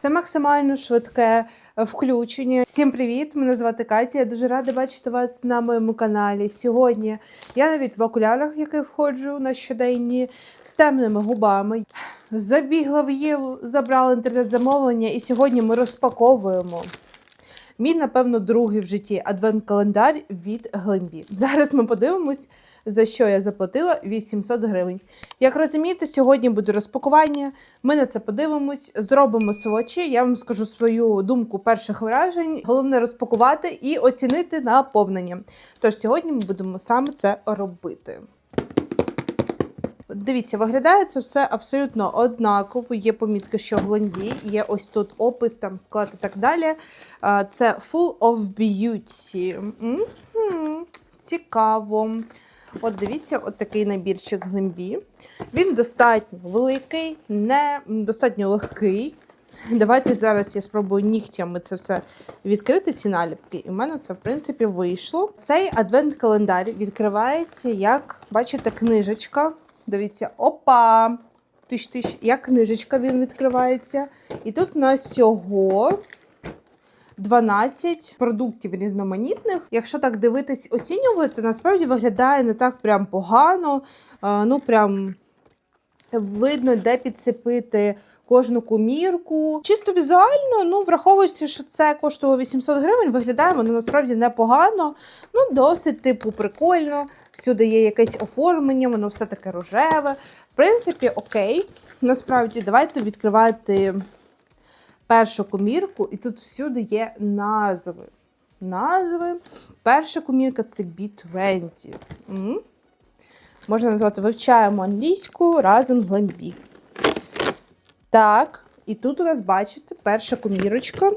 Це максимально швидке е, включення. Всім привіт! Мене звати Катя. Я дуже рада бачити вас на моєму каналі. Сьогодні я навіть в окулярах, яких входжу на щоденні, з темними губами. Забігла в Єву, забрала інтернет-замовлення, і сьогодні ми розпаковуємо. Мій, напевно, другий в житті адвент-календар від Глембі. Зараз ми подивимось, за що я заплатила 800 гривень. Як розумієте, сьогодні буде розпакування. Ми на це подивимось, зробимо свочі. Я вам скажу свою думку перших вражень. Головне розпакувати і оцінити наповнення. Тож сьогодні ми будемо саме це робити. Дивіться, виглядає це все абсолютно однаково. Є помітки, що в Гленді, є ось тут опис, там склад і так далі. Це Full of Beauty. Мгм, Цікаво. От дивіться, от такий набірчик Глембі. Він достатньо великий, не достатньо легкий. Давайте зараз я спробую нігтями це все відкрити, ці наліпки. І в мене це, в принципі, вийшло. Цей адвент-календар відкривається, як бачите, книжечка. Дивіться, опа! Тиш тиш, як книжечка він відкривається. І тут у нас всього 12 продуктів різноманітних. Якщо так дивитись, оцінювати, насправді виглядає не так прям погано. Ну, прям видно, де підцепити кожну комірку. Чисто візуально, ну, враховуючи, що це коштувало 800 гривень, виглядає воно насправді непогано. Ну, досить, типу, прикольно. Всюди є якесь оформлення, воно все таке рожеве. В принципі, окей. Насправді, давайте відкривати першу комірку, і тут всюди є назви. Назви. Перша комірка це B20. Можна назвати вивчаємо англійську разом з Ламбі. Так, і тут у нас, бачите, перша комірочка.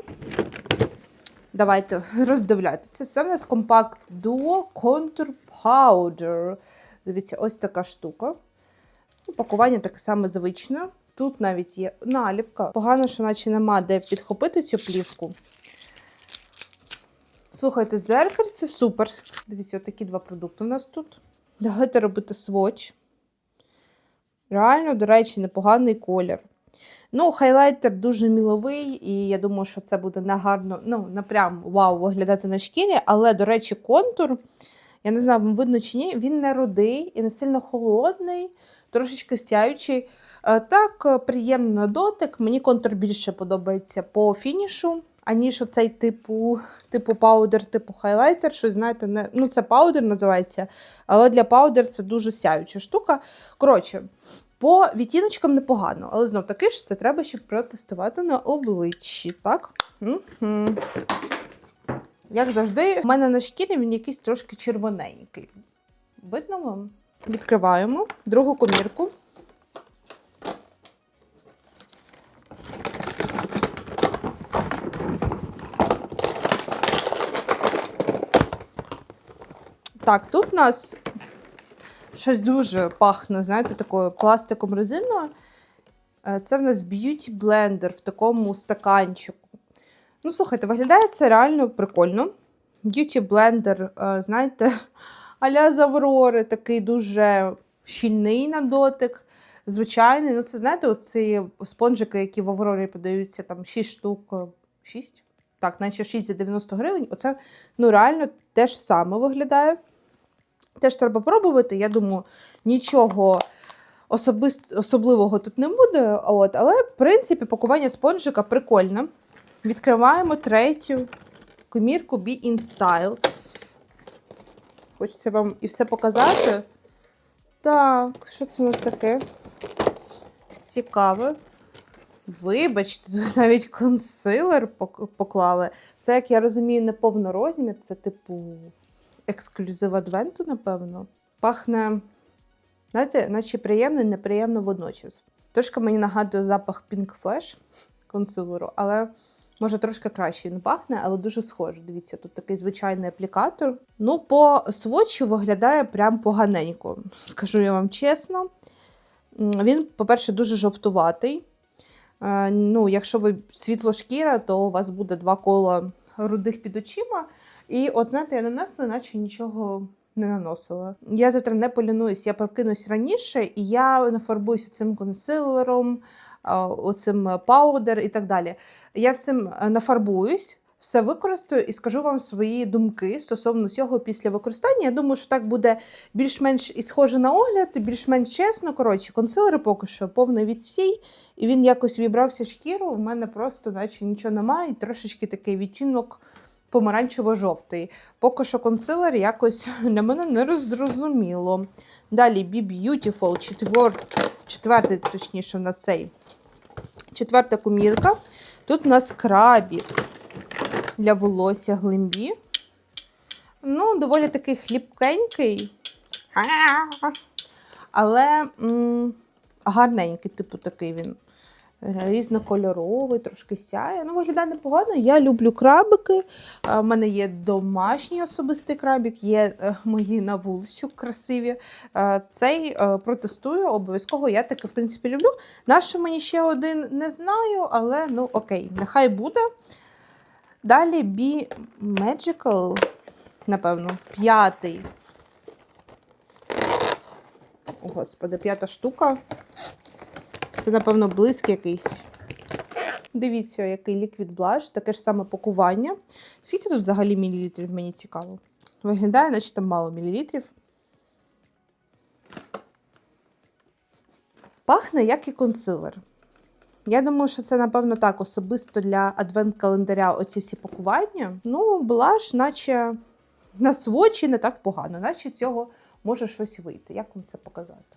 Давайте роздивлятися. Це в нас компакт Duo Contour Powder. Дивіться, ось така штука. Ну, Пакування таке саме звичне. Тут навіть є наліпка. Погано, що наче нема де підхопити цю плівку. Слухайте, дзеркаль це супер. Дивіться, такі два продукти у нас тут. Давайте робити сводч. Реально, до речі, непоганий колір. Ну, хайлайтер дуже міловий, і я думаю, що це буде не гарно, ну, не прям вау виглядати на шкірі, але, до речі, контур, я не знаю, вам видно чи ні, він не рудий і не сильно холодний, трошечки стяючий. Е, Так, е, приємний на дотик. Мені контур більше подобається по фінішу, аніж оцей типу, типу паудер, типу хайлайтер. Що, знаєте, не, ну це паудер називається, але для паудер це дуже сяюча штука. Коротше, по відтіночкам непогано, але знов таки ж це треба ще протестувати на обличчі, так? Угу. Як завжди, в мене на шкірі він якийсь трошки червоненький. Видно вам? Відкриваємо другу комірку. Так, тут у нас щось дуже пахне, знаєте, такою пластиком резиною. Е, Це в нас б'юті блендер в такому стаканчику. Ну, слухайте, виглядає це реально прикольно. Б'юті блендер, е, знаєте, аля з Аврори, такий дуже щільний на дотик. Звичайний. Ну, це, знаєте, оці спонжики, які в Аврорі подаються, там 6 штук. 6? Так, наче 6 за 90 гривень. Оце ну, реально те ж саме виглядає. Теж треба пробувати. Я думаю, нічого особливого тут не буде. От, але, в принципі, пакування спонжика прикольне. Відкриваємо третю комірку Be in Style. Хочеться вам і все показати. Так, що це у нас таке? Цікаве. Вибачте, тут навіть консилер поклали. Це, як я розумію, не повнорозмір, це типу ексклюзив адвенту, напевно. Пахне, знаєте, наче приємно і неприємно водночас. Трошки мені нагадує запах Pink Flash консилеру, але може трошки краще він пахне, але дуже схоже. Дивіться, тут такий звичайний аплікатор. Ну, по сводчу виглядає прям поганенько, скажу я вам чесно. Він, по-перше, дуже жовтуватий. Е, Ну, якщо ви світлошкіра, то у вас буде два кола рудих під очима. І от знаєте, я нанесла, наче нічого не наносила. Я завтра не полінуюсь, я прокинусь раніше, і я нафарбуюся цим консилером, оцим паудер і так далі. Я цим е, нафарбуюсь, все використаю і скажу вам свої думки стосовно цього після використання. Я думаю, що так буде більш-менш і схоже на огляд, більш-менш чесно. Коротше, консилери поки що повний відсій, і він якось вібрався шкіру. У мене просто, наче нічого немає, і трошечки такий відтінок помаранчево-жовтий. Поки що консилер якось для мене не роззрозуміло. Далі Be Beautiful, четвер... четвертий, точніше, в нас цей. Четверта комірка. Тут у нас крабік для волосся глимбі. Ну, доволі такий хліпкенький. Але м, гарненький, типу, такий він. Різнокольоровий, трошки сяє. Ну, виглядає непогано. Я люблю крабики. У мене є домашній особистий крабік, є е, мої на вулицю красиві. Е, Цей е, протестую обов'язково. Я таки, в принципі, люблю. Нащо мені ще один не знаю, але ну окей, нехай буде. Далі Be Magical, напевно, п'ятий. Господи, п'ята штука. Це, напевно, блиск якийсь. Дивіться, який ліквід блаш, таке ж саме пакування. Скільки тут взагалі мілілітрів, мені цікаво. Виглядає, наче там мало мілілітрів. Пахне, як і консилер. Я думаю, що це, напевно, так, особисто для адвент-календаря оці всі пакування. Ну, блаш, наче на свочі не так погано, наче з цього може щось вийти. Як вам це показати?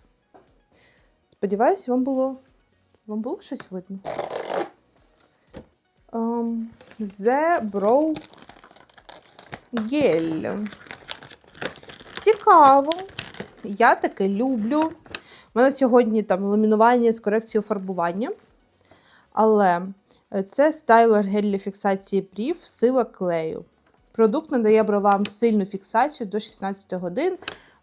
Сподіваюся, вам було вам було щось видно? Um, The Brow Gel. Цікаво. Я таке люблю. У мене сьогодні там ламінування з корекцією фарбування. Але це стайлер гель для фіксації брів, сила клею. Продукт надає бровам сильну фіксацію до 16 годин,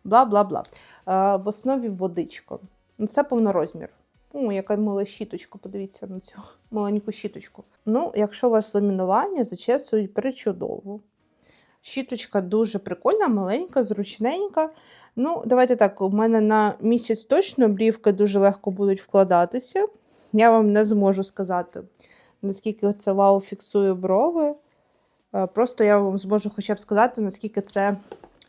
бла бла бла. Е, В основі водичка. Ну, Це повнорозмір. О, яка мила щіточка, подивіться на цю маленьку щіточку. Ну, якщо у вас ламінування, зачесують причудово. Щіточка дуже прикольна, маленька, зручненька. Ну, давайте так, у мене на місяць точно брівки дуже легко будуть вкладатися. Я вам не зможу сказати, наскільки це вау фіксує брови. Е, Просто я вам зможу хоча б сказати, наскільки це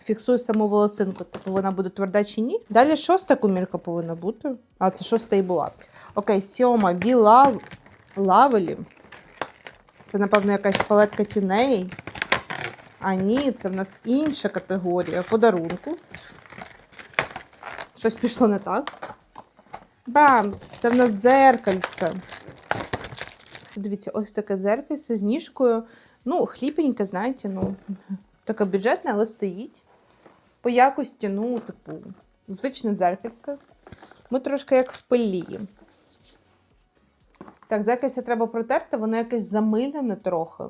фіксує саму волосинку. Тобто вона буде тверда чи ні. Далі шоста комірка повинна бути. А, це шоста і була. Окей, сьома біла лавелі. Це, напевно, якась палетка тіней. А ні, це в нас інша категорія подарунку. Щось пішло не так. Бамс! Це в нас дзеркальце. Дивіться, ось таке дзеркальце з ніжкою. Ну, хліпеньке, знаєте, ну, таке бюджетне, але стоїть. По якості, ну, типу, звичне дзеркальце. Ми трошки як в пилі. Так, дзеркальце треба протерти, воно якесь замилене трохи.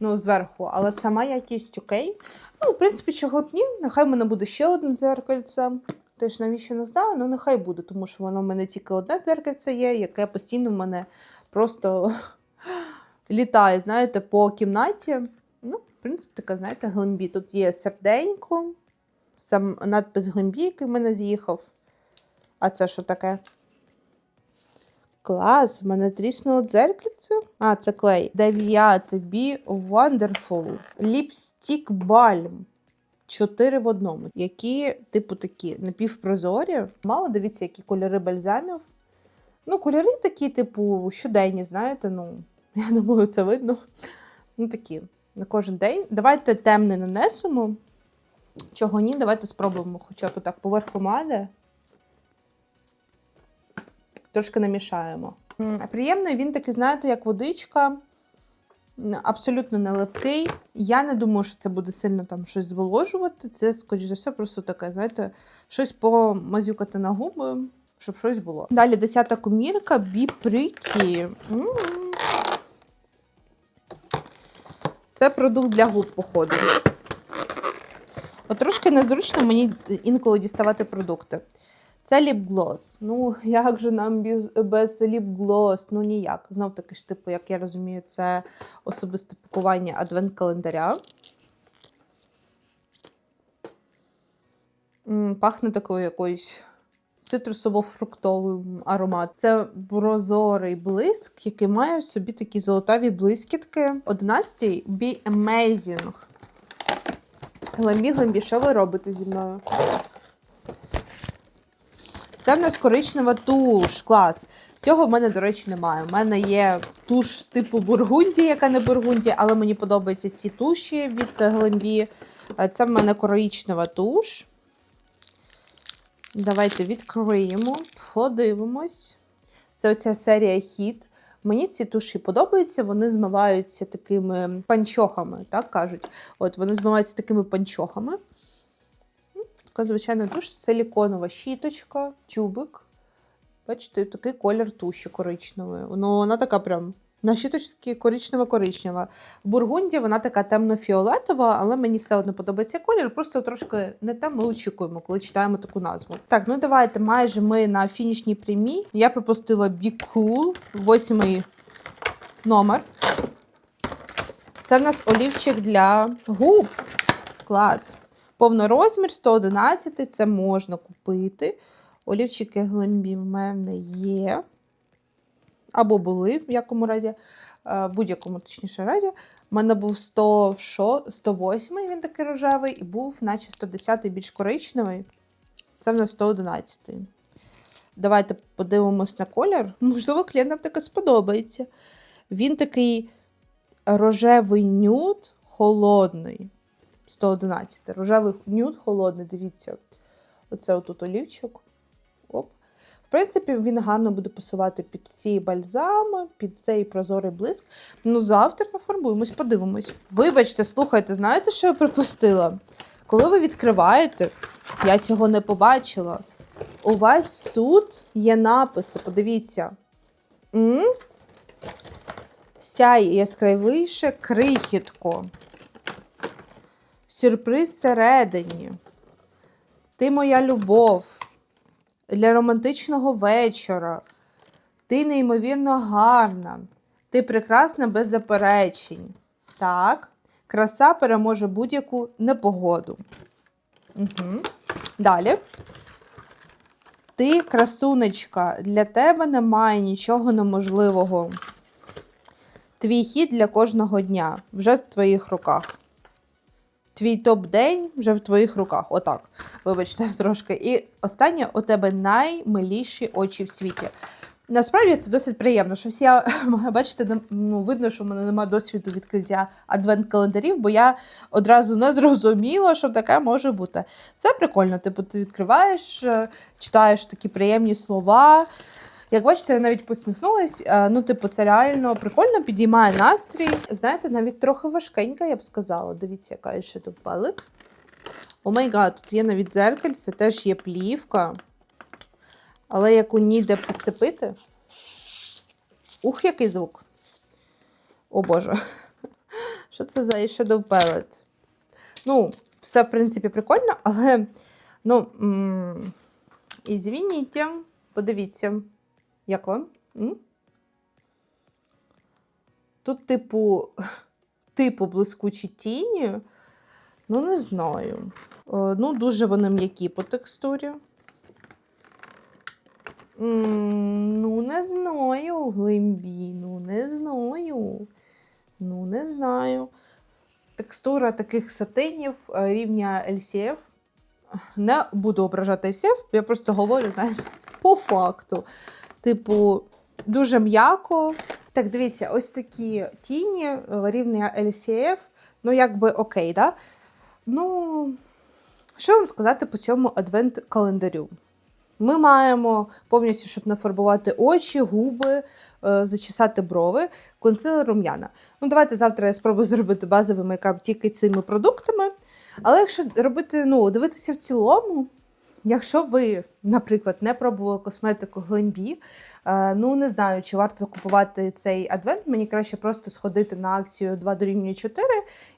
Ну, зверху, але сама якість окей. Ну, в принципі, чого б ні, нехай в мене буде ще одне дзеркальце. Теж навіщо не знаю, ну нехай буде, тому що воно в мене тільки одне дзеркальце є, яке постійно в мене просто літає, знаєте, по кімнаті. Ну, в принципі, така, знаєте, глимбі. Тут є серденько, сам надпис глимбі, який в мене з'їхав. А це що таке? Клас, в мене тріснуло дзеркальце. А, це клей. Дев'ятий Be Wonderful. Lipstick Balm. Чотири в одному, які, типу, такі напівпрозорі. Мало дивіться, які кольори бальзамів. Ну, кольори такі, типу, щоденні, знаєте, ну, я думаю, це видно. Ну, такі, на кожен день. Давайте темне нанесемо. Чого ні, давайте спробуємо хоча б так поверх помади. Трошки намішаємо. Приємний він такий, знаєте, як водичка. Абсолютно не липкий. Я не думаю, що це буде сильно там щось зволожувати. Це, скоріш за все, просто таке, знаєте, щось помазюкати на губи, щоб щось було. Далі десята комірка Pretty. Це продукт для губ, походу. От трошки незручно мені інколи діставати продукти. Це ліп-глос. Ну, як же нам без, ліп-глос? Ну ніяк. Знов таки ж, типу, як я розумію, це особисте пакування адвент-календаря. Пахне такою якоюсь цитрусово-фруктовий аромат. Це прозорий блиск, який має в собі такі золотаві блискітки. 11 Be Amazing. Глембі, глембі, що ви робите зі мною? Це в нас коричнева туш. Клас. Цього в мене, до речі, немає. У мене є туш типу бургунді, яка не бургунді, але мені подобаються ці туші від Глембі. Це в мене коричнева туш. Давайте відкриємо, подивимось. Це оця серія хіт. Мені ці туші подобаються, вони змиваються такими панчохами, так кажуть. От вони змиваються такими панчохами. Ну, Така звичайна туш, силіконова щіточка, тюбик. Бачите, такий колір туші коричневої. Воно вона така прям на щіточці коричнева-коричнева. В Бургунді вона така темно-фіолетова, але мені все одно подобається колір. Просто трошки не те ми очікуємо, коли читаємо таку назву. Так, ну давайте майже ми на фінішній прямій. Я пропустила Be Cool, восьмий номер. Це в нас олівчик для губ. Клас. Повнорозмір 111, це можна купити. Олівчики глембі в мене є. Або були в якому разі, е, в будь-якому точніше разі. У мене був 100, шо- 108, він такий рожевий, і був, наче 110 більш коричневий. Це в нас 111. Давайте подивимось на колір. Можливо, клієнтам таке сподобається. Він такий рожевий нюд холодний. 111. Рожевий нюд холодний, дивіться. Оце отут олівчик. Оп. Принципі, він гарно буде пасувати під ці бальзами, під цей прозорий блиск. Ну, завтра нафарбуємось, подивимось. Вибачте, слухайте, знаєте, що я припустила? Коли ви відкриваєте, я цього не побачила. У вас тут є написи, подивіться. М? Сяй яскравіше крихітко. Сюрприз всередині. Ти моя любов для романтичного вечора. Ти неймовірно гарна. Ти прекрасна без заперечень. Так, краса переможе будь-яку непогоду. Угу. Далі. Ти красунечка, для тебе немає нічого неможливого. Твій хід для кожного дня вже в твоїх руках. Твій топ-день вже в твоїх руках. Отак. Вибачте, трошки. І останнє у тебе наймиліші очі в світі. Насправді це досить приємно. Щось я бачите, ну, видно, що в мене немає досвіду відкриття адвент-календарів, бо я одразу не зрозуміла, що таке може бути. Це прикольно. Типу, ти відкриваєш, е, читаєш такі приємні слова. Як бачите, я навіть посміхнулась. Е, Ну, типу, це реально прикольно, підіймає настрій. Знаєте, навіть трохи важкенька, я б сказала. Дивіться, яка ще тут палет. О май гад, тут є навіть дзеркальце, теж є плівка. Але яку ніде підцепити. Ух, який звук. О Боже. Що це за Shadow Palette? Ну, все, в принципі, прикольно, але. Ну, ізвініть, подивіться. Як вам? М? Тут, типу, типу блискучі тіні. Ну, не знаю. Е, Ну, дуже вони м'які по текстурі. М, Ну, не знаю, глимбі, ну, не знаю. Ну, не знаю. Текстура таких сатинів е, рівня LCF. Не буду ображати LCF, я просто говорю, знаєте, по факту. Типу, дуже м'яко. Так, дивіться, ось такі тіні рівня LCF. Ну, якби окей, да? Ну, що вам сказати по цьому адвент-календарю? Ми маємо повністю, щоб нафарбувати очі, губи, е, зачесати брови, консилер рум'яна. Ну, давайте завтра я спробую зробити базовий мейкап тільки цими продуктами. Але якщо робити, ну, дивитися в цілому, якщо ви, наприклад, не пробували косметику Глембі, е, ну не знаю, чи варто купувати цей адвент, мені краще просто сходити на акцію 2 дорівнює 4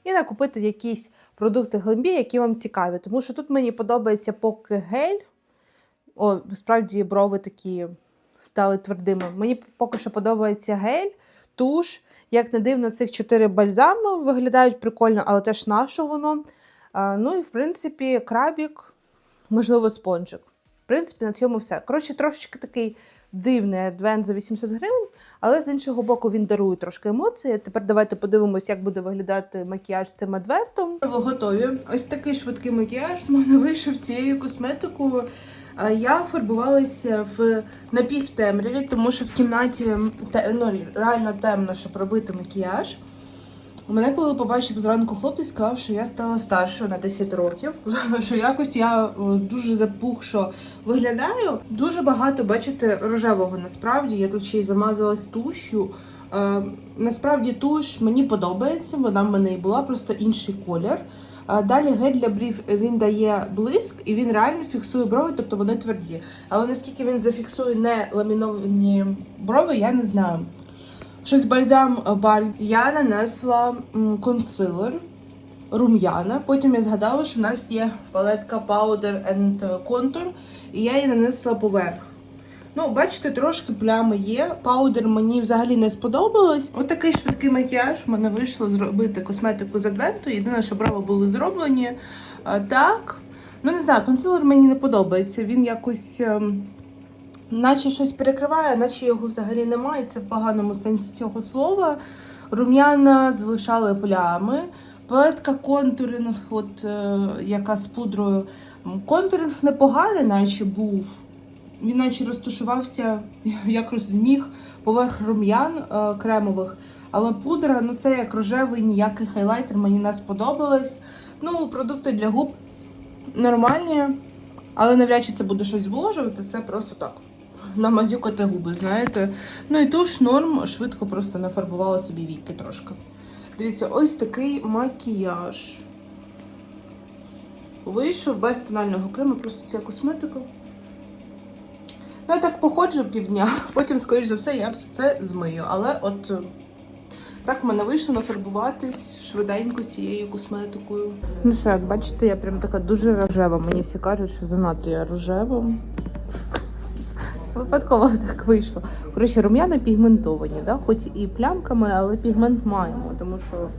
і накупити якісь продукти Глембі, які вам цікаві. Тому що тут мені подобається поки гель. О, справді брови такі стали твердими. Мені поки що подобається гель, туш. Як не дивно, цих чотири бальзами виглядають прикольно, але теж на що воно. А, ну і в принципі, крабік, можливо, спонжик. В принципі, на цьому все. Коротше, трошечки такий дивний адвент за 800 гривень, але з іншого боку він дарує трошки емоцій. Тепер давайте подивимось, як буде виглядати макіяж з цим адвентом. Готові? Ось такий швидкий макіяж в мене вийшов цією косметикою. Я фарбувалася в напівтемряві, тому що в кімнаті ну, реально темно, щоб робити макіяж. Мене коли побачив зранку хлопець, сказав, що я стала старшою на 10 років, що якось я дуже запухшо виглядаю. Дуже багато, бачите, рожевого насправді. Я тут ще й замазалась тушю. Е, насправді туш мені подобається, вона в мене і була, просто інший колір. Е, Далі гель для брів він дає блиск і він реально фіксує брови, тобто вони тверді. Але наскільки він зафіксує не ламіновані брови, я не знаю. Щось бальзам е, баль. Я нанесла консилер, рум'яна. Потім я згадала, що в нас є палетка Powder and Contour, і я її нанесла поверх. Ну, бачите, трошки плями є. Паудер мені взагалі не сподобалось. Отакий швидкий макіяж. У мене вийшло зробити косметику з адвенту. Єдине, що брови були зроблені. Так. Ну, не знаю, консилер мені не подобається. Він якось. Наче щось перекриває, наче його взагалі немає. Це в поганому сенсі цього слова. Рум'яна залишали плями. Палетка контуринг, от е, яка з пудрою. Контуринг непоганий, наче був. Він наче розташувався, як зміг, поверх рум'ян е, кремових. Але пудра, ну це як рожевий, ніякий хайлайтер, мені не сподобалось. Ну, продукти для губ нормальні, але навряд чи це буде щось зволожувати, це просто так. Намазюкати губи, знаєте. Ну і туш норм, швидко просто нафарбувала собі віки трошки. Дивіться, ось такий макіяж. Вийшов без тонального крему, просто ця косметика. Ну, я так походжу півдня, потім, скоріш за все, я все це змию. Але от е, так в мене вийшло нафарбуватись швиденько цією косметикою. Ну що, як бачите, я прям така дуже рожева. Мені всі кажуть, що занадто я рожева. Випадково так вийшло. Коротше, рум'яна пігментовані, да? хоч і плямками, але пігмент маємо, тому що.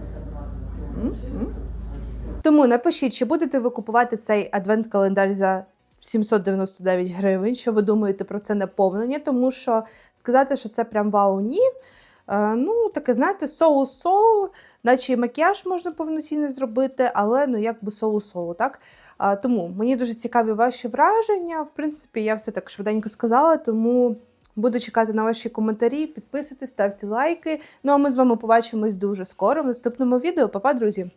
Тому напишіть, чи будете ви купувати цей адвент-календар за 799 гривень. Що ви думаєте про це наповнення? Тому що сказати, що це прям вау, ні. Е, ну, таке, знаєте, соу-соу, наче і макіяж можна повноцінно зробити, але ну якби соу-соу. так? Тому мені дуже цікаві ваші враження. В принципі, я все так швиденько сказала, тому буду чекати на ваші коментарі. Підписуйтесь, ставте лайки. Ну а ми з вами побачимось дуже скоро в наступному відео. Па-па, друзі!